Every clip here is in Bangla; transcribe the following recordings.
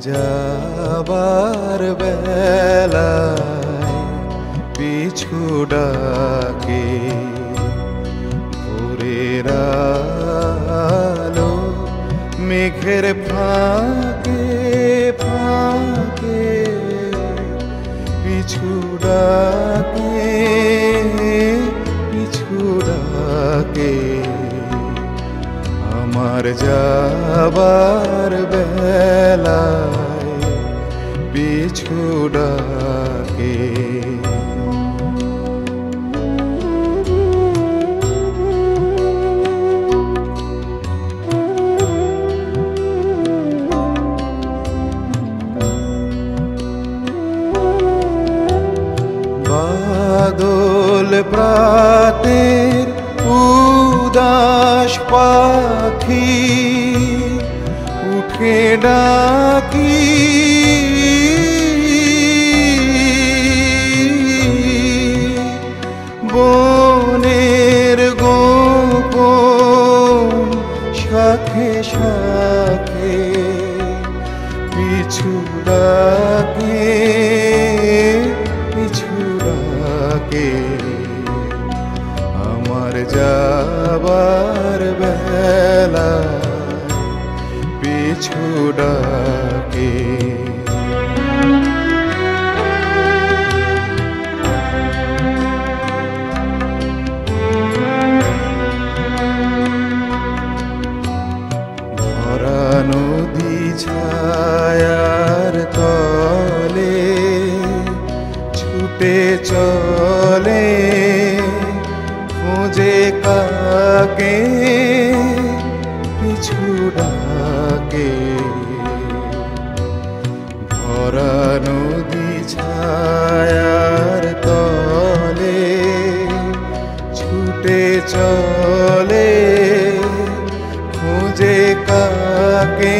যাবার বেলা পিছু ডাকে ভোরের রালো মেঘের ফাঁকে ফাঁকে পিছু ডাকে যাবার বেলায় পিছু ডাকে বাদল প্রাতের উদাস পাখি উঠে ডাকি। বনের গোপন শাখে শাখে পিছু ডাকে পিছু ডাকে। যাবার বেলা পিছু ডাকে। ছায়ার তলে ছুটে চলে খোঁজে কাকে? পিছু ডাকে। ভরা নদী ছায়ার তলে ছুটে চলে। খুঁজে কাকে?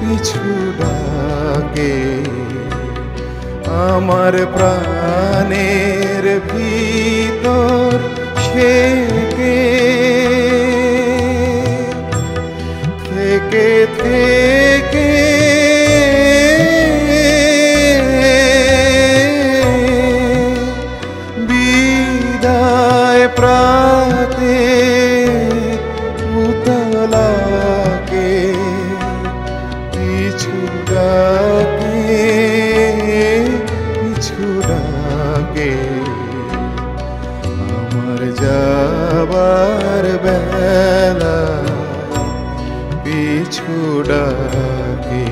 পিছু ডাকে। আমার প্রাণের ভিতর সে কে? থেকে থেকে। বিদায় প্রাতে উতলাকে পিছু ডাকে। সবার বেলা পিছু ডাকে